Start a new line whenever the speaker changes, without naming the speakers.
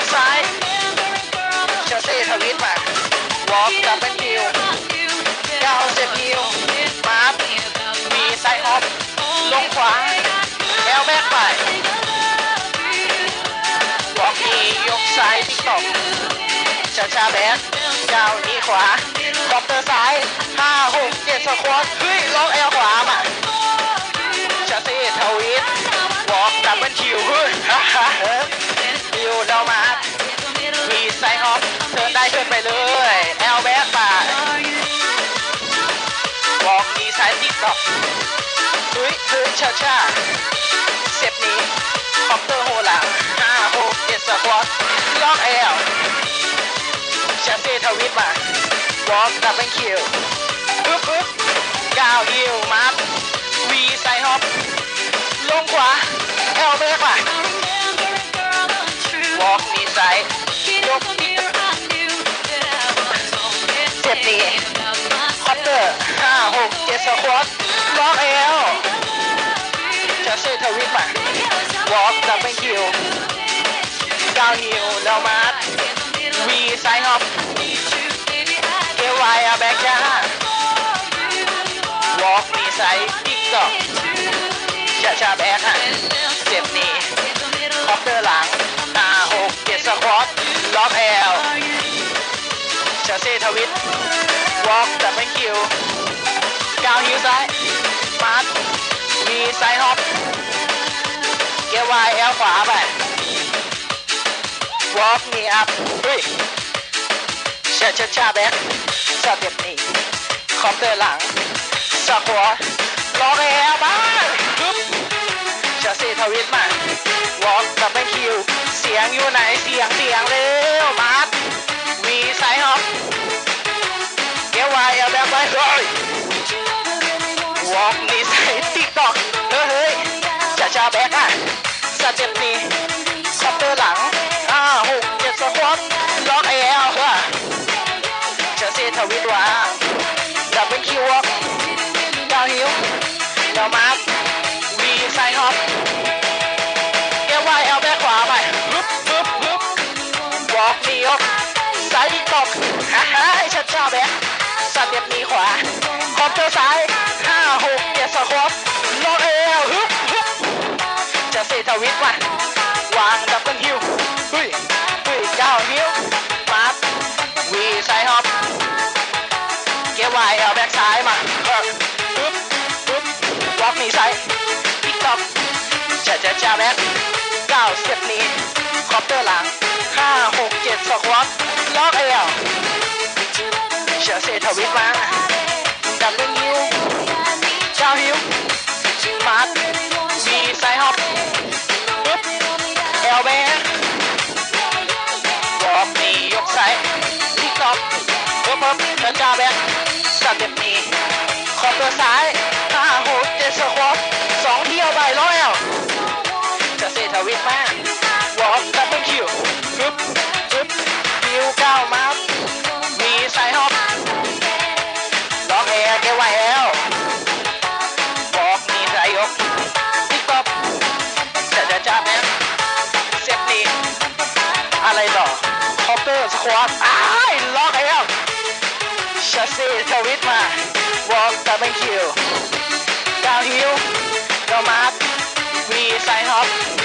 ลซ้ายวอล์กดับเบิลคิวก้าวเซฟฮิวมาร์ฟมีไซออฟลงขวาแอลแบกไปวอล์กมียกซ้ายติ๊กตอกชาชาแบกก้าวนี้ขวาคอปเตอร์ซ้ายห้าหกเจ็ดสควอตเฮ้ยลอก ซ้ายติ๊กอุ้ยเฮ้ยชาชาเซฟนี้คอปเตอร์โฮหลังห้าหกเจ็ดสควอตล็อกแอลชาเซ่ทวิตมาวอล์กดับเบิลคิวปึ๊บปึ๊บก้าวฮิวมา ควอตล็อกเอลจะเซทวิตมาวอล์กดับเบิลคิวดาวฮิวแล้วมาร์วีไซฮอปเกวายอาแบกยาวอล์กมีไซติ๊กต็อกชาชาแบกฮะเจ็บนี่คอปเตอร์หลังห้าหกเจ็ดสควอตล็อกเอลจะเซทวิตวอล์กดับเบิลคิว ก้าวฮิวซ้ายมาร์ทมีไซด์ฮอปเกียร์วายเอลขวาไปวอล์กมีอัพเฮ้ยชาชาชาแบ็คสเต็ปนี้คอมเตอร์หลังสควอตล็อกเอลมาปึ๊บชาซีทวิตมาวอล์กดับเบิลคิวเสียงอยู่ไหน นี่ยกซ้ายติ๊กตกฮ่าฮ่าชัดจ้าแบกสเต็ปนี้ขวาคอมเตอร์ซ้ายห้าหกเจ็ดสควอตล็อกเอลฮึบฮึบจะเซทวิตว่ะวางดับเบิลฮิวเฮ้ยเฮ้ยเก้าฮิวมาร์ควีไซฮอปเกียร์วายเอาแบ็กซ้ายมาเออฮึบฮึบวอล์กนี่ซ้ายติ๊กต็อกจะจะจะแบ็กเก้าสเต็ปนี้คอมเตอร์หลัง ดสควอตล็อกเอลเชื่อเซทวิตมาดับเบิลฮิวเจ้าฮิวมาร์คมีไซฮอปปึ๊บเอลเบบอกมียกไซทิกตอกปึ๊บปึ๊บเดินจ้าแบกสเต็ปนี้คอตัวซ้าย ควาอ้ายล็อกเอลชาซีทวิตมาวอล์กดับเบิลคิวดาวฮิวดอมาร์ควีไซฮอป